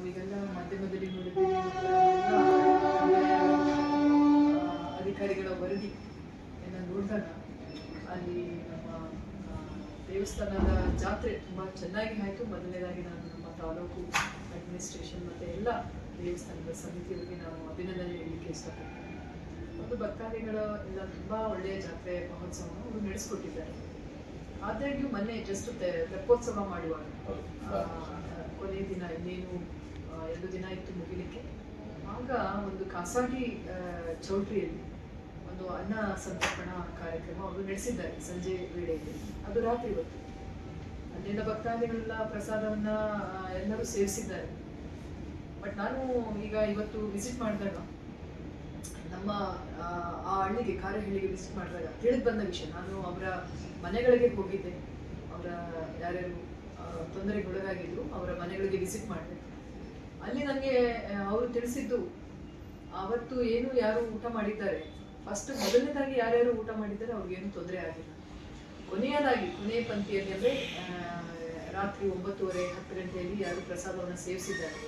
ನಾವೀಗೆಲ್ಲ ಮಾಧ್ಯಮದಲ್ಲಿ ಆ, ಅಧಿಕಾರಿಗಳ ವರದಿ ಎಲ್ಲ ನೋಡಿದಾಗ ಅಲ್ಲಿ ನಮ್ಮ ದೇವಸ್ಥಾನದ ಜಾತ್ರೆ ತುಂಬ ಚೆನ್ನಾಗಿ ಆಯಿತು. ಮೊದಲನೇದಾಗಿ ನಾನು ನಮ್ಮ ತಾಲೂಕು ಅಡ್ಮಿನಿಸ್ಟ್ರೇಷನ್ ಮತ್ತು ಎಲ್ಲ ದೇವಸ್ಥಾನದ ಸಮಿತಿಯವರಿಗೆ ನಾವು ಅಭಿನಂದನೆ ಹೇಳಲಿಕ್ಕೆ ಇಷ್ಟಪಡ್ತೇನೆ. ಮತ್ತು ಭಕ್ತಾದಿಗಳ ಎಲ್ಲ ತುಂಬ ಒಳ್ಳೆಯ ಜಾತ್ರೆ ಮಹೋತ್ಸವವನ್ನು ಅವರು ನಡೆಸ್ಕೊಟ್ಟಿದ್ದಾರೆ. ಆದಾಗ್ಯೂ ಮೊನ್ನೆ ಜಸ್ಟ್ ತೆಪ್ಪೋತ್ಸವ ಮಾಡುವಾಗ ಕೊನೆಯ ದಿನ ಇನ್ನೇನು ಎರಡು ದಿನ ಇತ್ತು ಮುಗಿಲಿಕ್ಕೆ. ಆಗ ಒಂದು ಖಾಸಗಿ ಚೌಟ್ರಿಯಲ್ಲಿ ಒಂದು ಅನ್ನ ಸಂತರ್ಪಣಾ ಕಾರ್ಯಕ್ರಮ ಅವರು ನಡೆಸಿದ್ದಾರೆ ಸಂಜೆ ವೇಳೆಯಲ್ಲಿ. ಅದು ರಾತ್ರಿ ಹೊತ್ತು. ಅಲ್ಲಿಂದ ಭಕ್ತಾದಿಗಳೆಲ್ಲ ಪ್ರಸಾದವನ್ನ ಎಲ್ಲರೂ ಸೇವಿಸಿದ್ದಾರೆ. ಬಟ್ ನಾನು ಈಗ ಇವತ್ತು ವಿಸಿಟ್ ಮಾಡಿದಾಗ ನಮ್ಮ ಆ, ಹಳ್ಳಿಗೆ ಕಾರಹಳ್ಳಿಗೆ ವಿಸಿಟ್ ಮಾಡಿದಾಗ ತಿಳಿದು ಬಂದ ವಿಷಯ ನಾನು ಅವರ ಮನೆಗಳಿಗೆ ಹೋಗಿದ್ದೆ. ಅವರ ಯಾರ್ಯಾರು ತೊಂದರೆಗೆ ತೊಂದರೆಗೊಳಗಾಗಿದ್ರು ಅವರ ಮನೆಗಳಿಗೆ ವಿಸಿಟ್ ಮಾಡಿದೆ. ಅಲ್ಲಿ ನನಗೆ ಅವರು ತಿಳಿಸಿದ್ದು ಅವತ್ತು ಏನು ಯಾರು ಊಟ ಮಾಡಿದ್ದಾರೆ? ಫಸ್ಟ್ ಮೊದಲನೇದಾಗಿ ಯಾರ್ಯಾರು ಊಟ ಮಾಡಿದ್ದಾರೆ ಅವ್ರಿಗೇನು ತೊಂದರೆ ಆಗಿಲ್ಲ. ಕೊನೆಯದಾಗಿ ಕೊನೆಯ ಪಂಕ್ತಿಯಲ್ಲಿ ಅಂದರೆ ರಾತ್ರಿ ಒಂಬತ್ತುವರೆ ಹತ್ತು ಗಂಟೆಯಲ್ಲಿ ಯಾರು ಪ್ರಸಾದವನ್ನು ಸೇವಿಸಿದ್ದಾರೆ.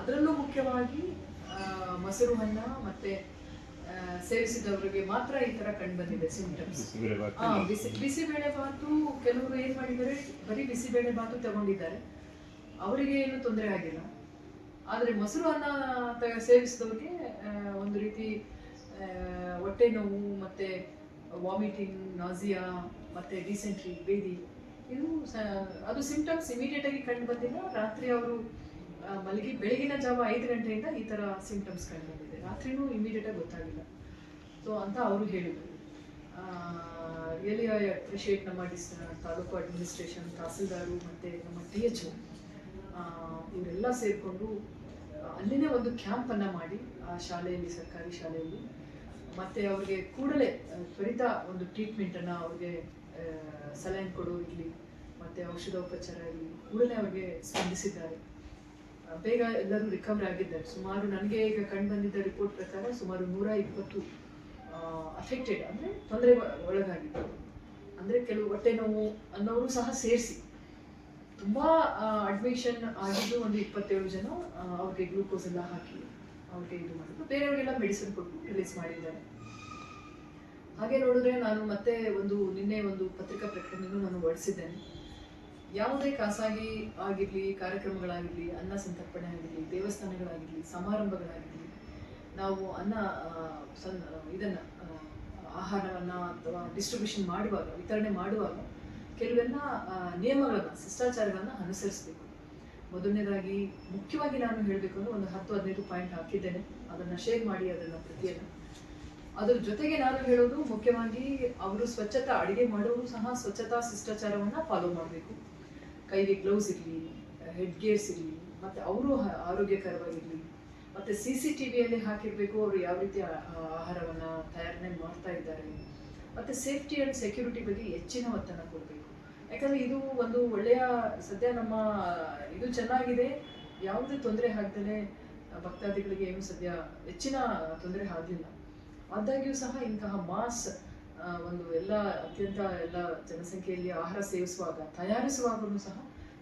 ಅದರಲ್ಲೂ ಮುಖ್ಯವಾಗಿ ಮೊಸರು ಅನ್ನ ಮತ್ತೆ ಸೇವಿಸಿದವರಿಗೆ ಮಾತ್ರ ಈ ತರ ಕಂಡು ಬಂದಿದೆ ಸಿಂಟಮ್ಸ್ ಬಿಸಿ ಬಿಸಿಬೇಳೆ ಬಾತು ಕೆಲವರು ಏನ್ ಮಾಡಿದ್ದಾರೆ ಬರೀ ಬಿಸಿಬೇಳೆ ಬಾತು ತಗೊಂಡಿದ್ದಾರೆ. ಅವರಿಗೆ ಏನು ತೊಂದರೆ ಆಗಿಲ್ಲ. ಆದ್ರೆ ಮೊಸರು ಅನ್ನ ತ- ಸೇವಿಸಿದವ್ರಿಗೆ ಒಂದು ರೀತಿ ಹೊಟ್ಟೆ ನೋವು ಮತ್ತು ವಾಮಿಟಿಂಗ್ ನಾಜಿಯಾ ಮತ್ತು ಡಿಸೆಂಟ್ರಿ ಬೇದಿ, ಇದು ಅದು ಸಿಂಟಮ್ಸ್ ಇಮಿಡಿಯೇಟಾಗಿ ಕಂಡು ಬಂದಿಲ್ಲ. ರಾತ್ರಿ ಅವರು ಮಲಗಿ, ಬೆಳಗಿನ ಜಾವ ಐದು ಗಂಟೆಯಿಂದ ಈ ಥರ ಸಿಂಟಮ್ಸ್ ಕಂಡು ಬಂದಿದೆ. ರಾತ್ರಿನೂ ಇಮಿಡಿಯೇಟಾಗಿ ಗೊತ್ತಾಗಿಲ್ಲ. ಸೊ ಅಂತ ಅವರು ಹೇಳಿದರು. ರಿಯಲಿ ಐ ಅಪ್ರಿಷಿಯೇಟ್ ನಮ್ಮ ಡಿಸ್, ತಾಲೂಕು ಅಡ್ಮಿನಿಸ್ಟ್ರೇಷನ್ ತಹಸೀಲ್ದಾರು ಮತ್ತು ನಮ್ಮ ಟಿ ಎಚ್ ಇವರೆಲ್ಲ ಸೇರಿಕೊಂಡು ಅಲ್ಲಿನೇ ಒಂದು ಕ್ಯಾಂಪನ್ನು ಮಾಡಿ, ಆ ಶಾಲೆಯಲ್ಲಿ, ಸರ್ಕಾರಿ ಶಾಲೆಯಲ್ಲಿ. ಮತ್ತು ಅವ್ರಿಗೆ ಕೂಡಲೇ ತ್ವರಿತ ಒಂದು ಟ್ರೀಟ್ಮೆಂಟನ್ನು ಅವ್ರಿಗೆ ಸಲಹೆ ಕೊಡೋ ಇರಲಿ, ಮತ್ತು ಔಷಧೋಪಚಾರ ಇರಲಿ, ಕೂಡಲೇ ಅವ್ರಿಗೆ ಸ್ಪಂದಿಸಿದ್ದಾರೆ. ಬೇಗ ಎಲ್ಲರೂ ರಿಕವರ್ ಆಗಿದ್ದಾರೆ. ಸುಮಾರು ನನಗೆ ಈಗ ಕಂಡು ಬಂದಿದ್ದ ರಿಪೋರ್ಟ್ ಪ್ರಕಾರ ಸುಮಾರು ನೂರ ಇಪ್ಪತ್ತು ಅಫೆಕ್ಟೆಡ್ ಅಂದರೆ ತೊಂದರೆ ಒಳಗಾಗಿದ್ದರು. ಅಂದರೆ ಕೆಲವು ಹೊಟ್ಟೆ ನೋವು ಅನ್ನೋರು ಸಹ ಸೇರಿಸಿ. ತುಂಬ ಅಡ್ಮಿಷನ್ ಆಗಿದ್ದು ಒಂದು ಇಪ್ಪತ್ತೇಳು ಜನ ಅವ್ರಿಗೆ ಗ್ಲೂಕೋಸ್ ಎಲ್ಲ ಹಾಕಿ ಅವ್ರಿಗೆ ಇದು ಮಾಡಿದ್ರು. ಬೇರೆಯವರಿಗೆಲ್ಲ ಮೆಡಿಸಿನ್ ಕೊಟ್ಟು ರಿಲೀಸ್ ಮಾಡಿದ್ದಾರೆ. ಹಾಗೆ ನೋಡಿದ್ರೆ ನಾನು ಮತ್ತೆ ಒಂದು, ನಿನ್ನೆ ಒಂದು ಪತ್ರಿಕಾ ಪ್ರಕಟಣೆಯನ್ನು ನಾನು ಹೊರಡಿಸಿದ್ದೇನೆ ಯಾವುದೇ ಖಾಸಗಿ ಆಗಿರಲಿ, ಕಾರ್ಯಕ್ರಮಗಳಾಗಿರಲಿ, ಅನ್ನ ಸಂತರ್ಪಣೆ ಆಗಿರಲಿ, ದೇವಸ್ಥಾನಗಳಾಗಿರಲಿ, ಸಮಾರಂಭಗಳಾಗಿರಲಿ, ನಾವು ಅನ್ನ ಸನ್, ಇದನ್ನು ಆಹಾರವನ್ನು ಅಥವಾ ಡಿಸ್ಟ್ರಿಬ್ಯೂಷನ್ ಮಾಡುವಾಗ, ವಿತರಣೆ ಮಾಡುವಾಗ ಕೆಲವೆಲ್ಲ ನಿಯಮಗಳನ್ನು, ಶಿಷ್ಟಾಚಾರಗಳನ್ನು ಅನುಸರಿಸಬೇಕು. ಮೊದಲನೇದಾಗಿ, ಮುಖ್ಯವಾಗಿ ನಾನು ಹೇಳಬೇಕು ಅಂದ್ರೆ ಒಂದು ಹತ್ತು, ಹದಿನೈದು ಪಾಯಿಂಟ್ ಹಾಕಿದ್ದೇನೆ. ಅದನ್ನು ಶೇರ್ ಮಾಡಿ, ಅದನ್ನು ಪ್ರತಿಯನ್ನು ಅದ್ರ ಜೊತೆಗೆ ನಾನು ಹೇಳೋದು, ಮುಖ್ಯವಾಗಿ ಅವರು ಸ್ವಚ್ಛತಾ ಅಡಿಗೆ ಮಾಡೋರು ಸಹ ಸ್ವಚ್ಛತಾ ಶಿಷ್ಟಾಚಾರವನ್ನು ಫಾಲೋ ಮಾಡಬೇಕು. ಕೈಗೆ ಗ್ಲೌಸ್ ಇರಲಿ ಹೆಡ್ ಗೇರ್ಸ್ ಇರಲಿ, ಮತ್ತೆ ಅವರು ಆರೋಗ್ಯಕರವಾಗಿರಲಿ. ಮತ್ತೆ ಸಿ ಸಿ ಟಿ ವಿಯಲ್ಲಿ ಹಾಕಿರಬೇಕು, ಅವರು ಯಾವ ರೀತಿ ತಯಾರನೆ ಆಹಾರವನ್ನ ತಯಾರಣೆ ಮಾಡ್ತಾ ಇದ್ದಾರೆ. ಮತ್ತೆ ಸೇಫ್ಟಿ ಆ್ಯಂಡ್ ಸೆಕ್ಯೂರಿಟಿ ಬಗ್ಗೆ ಹೆಚ್ಚಿನ ಒತ್ತನ್ನು ಕೊಡಬೇಕು. ಯಾಕಂದರೆ ಇದು ಒಂದು ಒಳ್ಳೆಯ, ಸದ್ಯ ನಮ್ಮ, ಇದು ಚೆನ್ನಾಗಿದೆ. ಯಾವುದೇ ತೊಂದರೆ ಆಗದಲೇ ಭಕ್ತಾದಿಗಳಿಗೆ ಏನು ಸದ್ಯ ಹೆಚ್ಚಿನ ತೊಂದರೆ ಆಗಲಿಲ್ಲ. ಆದಾಗ್ಯೂ ಸಹ ಇಂತಹ ಮಾಸ್ ಒಂದು ಎಲ್ಲ ಅತ್ಯಂತ ಎಲ್ಲ ಜನಸಂಖ್ಯೆಯಲ್ಲಿ ಆಹಾರ ಸೇವಿಸುವಾಗ, ತಯಾರಿಸುವಾಗಲೂ ಸಹ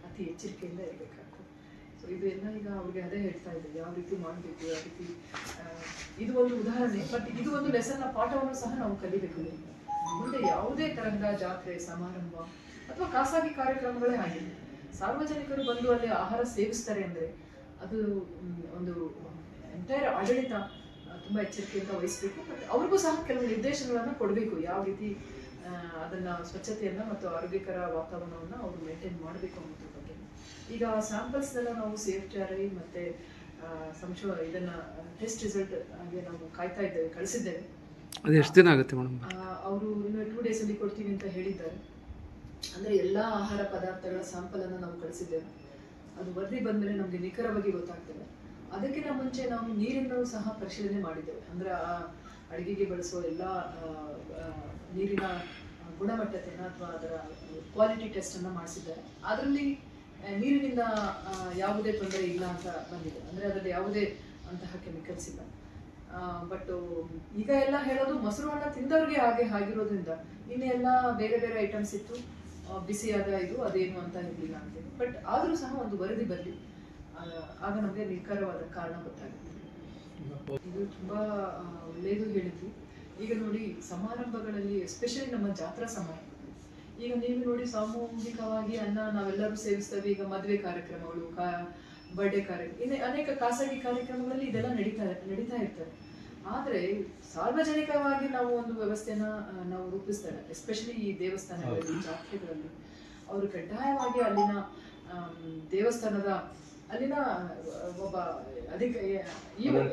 ಅತಿ ಎಚ್ಚರಿಕೆಯಿಂದ ಇರಬೇಕಾಗ್ತದೆ. ಸೊ ಇದು ಎಲ್ಲ ಈಗ ಅವ್ರಿಗೆ ಅದೇ ಹೇಳ್ತಾ ಇದ್ದೆ ಯಾವ ರೀತಿ ಮಾಡಬೇಕು, ಯಾವ ರೀತಿ ಇದು ಒಂದು ಉದಾಹರಣೆ. ಬಟ್ ಇದು ಒಂದು ಲೆಸನ್ನ ಪಾಠವನ್ನು ಸಹ ನಾವು ಕಲಿಬೇಕು. ಮುಂದೆ ಯಾವುದೇ ತರಂಗ ಜಾತ್ರೆ ಸಮಾರಂಭ ಅಥವಾ ಖಾಸಗಿ ಕಾರ್ಯಕ್ರಮಗಳೇ ಆಗಿದೆ ಸಾರ್ವಜನಿಕರು ಬಂದು ಅಲ್ಲಿ ಆಹಾರ ಸೇವಿಸ್ತಾರೆ ಅಂದರೆ ಅದು ಒಂದು ಎಂಟೈರ್ ಆಡಳಿತ ತುಂಬ ಎಚ್ಚರಿಕೆಯಿಂದ ವಹಿಸಬೇಕು. ಮತ್ತು ಅವ್ರಿಗೂ ಸಹ ಕೆಲವು ನಿರ್ದೇಶನಗಳನ್ನು ಕೊಡಬೇಕು. ಯಾವ ರೀತಿ ಅದನ್ನು ಸ್ವಚ್ಛತೆಯನ್ನ ಮತ್ತು ಆರೋಗ್ಯಕರ ವಾತಾವರಣವನ್ನ ಅವರು ಮೇಂಟೈನ್ ಮಾಡಬೇಕು ಅನ್ನೋದ್ರ ಬಗ್ಗೆ. ಈಗ ಸ್ಯಾಂಪಲ್ಸ್ನೆಲ್ಲ ನಾವು ಸೇಫ್ಟಿ ಮತ್ತೆ ಸಂಶೋ ಇದನ್ನ ಟೆಸ್ಟ್ ರಿಸಲ್ಟ್ ಹಾಗೆ ನಾವು ಕಾಯ್ತಾ ಇದ್ದೇವೆ ಕಳಿಸಿದ್ದೇವೆ. ಅದು ಎಷ್ಟು ದಿನ ಆಗುತ್ತೆ ಮೇಡಮ್ ಅವರು ಟೂ ಕೊಡ್ತೀವಿ ಅಂತ ಹೇಳಿದ್ದಾರೆ. ಅಂದ್ರೆ ಎಲ್ಲಾ ಆಹಾರ ಪದಾರ್ಥಗಳ ಸ್ಯಾಂಪಲ್ ಅನ್ನು ನಾವು ಕಳಿಸಿದ್ದೇವೆ. ಅದು ವರದಿ ಬಂದ್ಮೇಲೆ ನಮಗೆ ನಿಖರವಾಗಿ ಗೊತ್ತಾಗ್ತದೆ. ಅದಕ್ಕಿಂತ ಮುಂಚೆ ನಾವು ನೀರನ್ನು ಸಹ ಪರಿಶೀಲನೆ ಮಾಡಿದ್ದೇವೆ. ಅಂದ್ರೆ ಆ ಅಡುಗೆಗೆ ಬಳಸುವ ಎಲ್ಲ ನೀರಿನ ಗುಣಮಟ್ಟತೆಯನ್ನು ಅಥವಾ ಅದರ ಕ್ವಾಲಿಟಿ ಟೆಸ್ಟ್ ಅನ್ನ ಮಾಡಿಸಿದ್ದಾರೆ. ಅದರಲ್ಲಿ ನೀರಿನಿಂದ ಯಾವುದೇ ತೊಂದರೆ ಇಲ್ಲ ಅಂತ ಬಂದಿದೆ. ಅಂದ್ರೆ ಅದರಲ್ಲಿ ಯಾವುದೇ ಅಂತಹ ಕೆಮಿಕಲ್ಸ್ ಇಲ್ಲ. ಬಟ್ ಈಗ ಎಲ್ಲ ಹೇಳೋದು ಮೊಸರು ಅನ್ನ ತಿಂದವ್ರಿಗೆ ಹಾಗೆ ಆಗಿರೋದ್ರಿಂದ ಇನ್ನೇ ಎಲ್ಲ ಬೇರೆ ಬೇರೆ ಐಟಮ್ಸ್ ಇತ್ತು. ಬಿಸಿಯಾದ ಇದು ಅದೇನು ಅಂತ ಇರಲಿಲ್ಲ ಅಂತೇಳಿ ಬಟ್ ಆದರೂ ಸಹ ಒಂದು ವರದಿ ಬರಲಿ ಆಗ ನಮಗೆ ನಿಖರವಾದ ಕಾರಣ ಗೊತ್ತಾಗುತ್ತೆ. ಇದು ತುಂಬಾ ಒಳ್ಳೆಯದು ಹೇಳಿದ್ವಿ ಈಗ ನೋಡಿ, ಸಮಾರಂಭಗಳಲ್ಲಿ ಎಸ್ಪೆಷಲಿ ನಮ್ಮ ಜಾತ್ರಾ ಸಮಯ. ಈಗ ನೀವು ನೋಡಿ ಸಾಮೂಹಿಕವಾಗಿ ಅನ್ನ ನಾವೆಲ್ಲರೂ ಸೇವಿಸ್ತೇವೆ. ಈಗ ಮದುವೆ ಕಾರ್ಯಕ್ರಮಗಳು ಬರ್ಡೇ ಕಾರ್ಯಕ್ರಮ ಇನ್ನು ಅನೇಕ ಖಾಸಗಿ ಕಾರ್ಯಕ್ರಮಗಳಲ್ಲಿ ಇದೆಲ್ಲ ನಡೀತಾ ನಡೀತಾ ಇರ್ತದೆ. ಆದರೆ ಸಾರ್ವಜನಿಕವಾಗಿ ನಾವು ಒಂದು ವ್ಯವಸ್ಥೆನ ನಾವು ರೂಪಿಸ್ತೇವೆ. ಎಸ್ಪೆಷಲಿ ಈ ದೇವಸ್ಥಾನಗಳಲ್ಲಿ ಜಾತ್ರೆಗಳಲ್ಲಿ. ಅವರು ಕಡ್ಡಾಯವಾಗಿ ಅಲ್ಲಿನ ದೇವಸ್ಥಾನದ ಅಲ್ಲಿನ ಒಬ್ಬ ಅಧಿಕ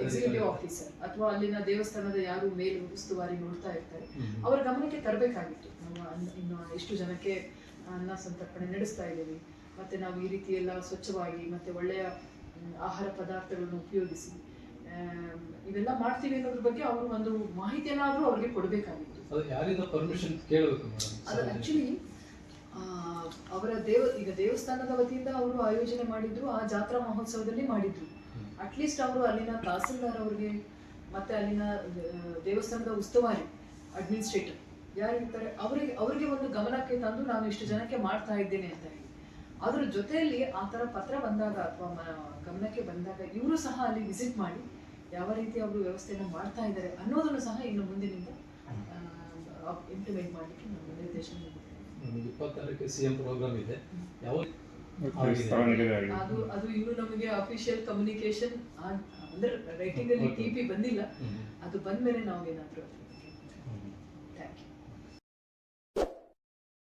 ಎಕ್ಸಿಕ್ಯೂಟಿವ್ ಆಫೀಸರ್ ಅಥವಾ ಅಲ್ಲಿನ ದೇವಸ್ಥಾನದ ಯಾರು ಮೇಲು ಉಸ್ತುವಾರಿ ನೋಡ್ತಾ ಇರ್ತಾರೆ. ಅವರ ಗಮನಕ್ಕೆ ತರಬೇಕಾಗಿತ್ತು. ನಾವು ಅನ್ನ- ಇನ್ನು ಎಷ್ಟು ಜನಕ್ಕೆ ಅನ್ನ ಸಂತರ್ಪಣೆ ನಡೆಸ್ತಾ ಇದ್ದೀವಿ. ಮತ್ತೆ ನಾವು ಈ ರೀತಿ ಎಲ್ಲ ಸ್ವಚ್ಛವಾಗಿ ಮತ್ತೆ ಒಳ್ಳೆಯ ಆಹಾರ ಪದಾರ್ಥಗಳನ್ನು ಉಪಯೋಗಿಸಿ ಇವೆಲ್ಲ ಮಾಡ್ತೀವಿ ಅನ್ನೋದ್ರ ಬಗ್ಗೆ ಅವರು ಒಂದು ಮಾಹಿತಿಯನ್ನಾದರೂ ಅವ್ರಿಗೆ ಕೊಡಬೇಕಾಗಿತ್ತು. ಅದು ಆಕ್ಚುಲಿ ಅವರ ದೇವ ಈಗ ದೇವಸ್ಥಾನದ ವತಿಯಿಂದ ಅವರು ಆಯೋಜನೆ ಮಾಡಿದ್ರು ಆ ಜಾತ್ರಾ ಮಹೋತ್ಸವದಲ್ಲಿ ಮಾಡಿದ್ರು. ಅಟ್ಲೀಸ್ಟ್ ಅವರು ಅಲ್ಲಿನ ತಹಸೀಲ್ದಾರ್ ಅವ್ರಿಗೆ ಮತ್ತೆ ಅಲ್ಲಿನ ದೇವಸ್ಥಾನದ ಉಸ್ತುವಾರಿ ಅಡ್ಮಿನಿಸ್ಟ್ರೇಟರ್ ಯಾರಿರ್ತಾರೆ ಅವರಿಗೆ ಅವರಿಗೆ ಒಂದು ಗಮನಕ್ಕೆ ತಂದು ನಾನು ಇಷ್ಟು ಜನಕ್ಕೆ ಮಾಡ್ತಾ ಇದ್ದೇನೆ ಅಂತ ಹೇಳಿ. ಅದ್ರ ಜೊತೆಯಲ್ಲಿ ಆ ಥರ ಪತ್ರ ಬಂದಾಗ ಅಥವಾ ಗಮನಕ್ಕೆ ಬಂದಾಗ ಇವರು ಸಹ ಅಲ್ಲಿ ವಿಸಿಟ್ ಮಾಡಿ ಯಾವ ರೀತಿ ಅವರು ವ್ಯವಸ್ಥೆಯನ್ನು ಮಾಡ್ತಾ ಇದ್ದಾರೆ ಅನ್ನೋದನ್ನು ಸಹ ಇನ್ನು ಮುಂದಿನಿಂದ ಇಂಪ್ಲಿಮೆಂಟ್ ಮಾಡಲಿಕ್ಕೆ ನಾನು ನಿರ್ದೇಶನ ಇಪ್ಪತ್ತಾರಕ್ಕೆ ಸಿ ಎಂ ಪ್ರೋಗ್ರಾಮ್ ಇದೆ. ಯಾವ ಅದು ಅದು ಇವರು ನಮಗೆ ಅಫಿಷಿಯಲ್ ಕಮ್ಯುನಿಕೇಶನ್ ಅಂದ್ರೆ ರೈಟಿಂಗ್ ಅಲ್ಲಿ ಟಿ ಪಿ ಬಂದಿಲ್ಲ. ಅದು ಬಂದ್ಮೇಲೆ ನಾವು ಏನಾದ್ರು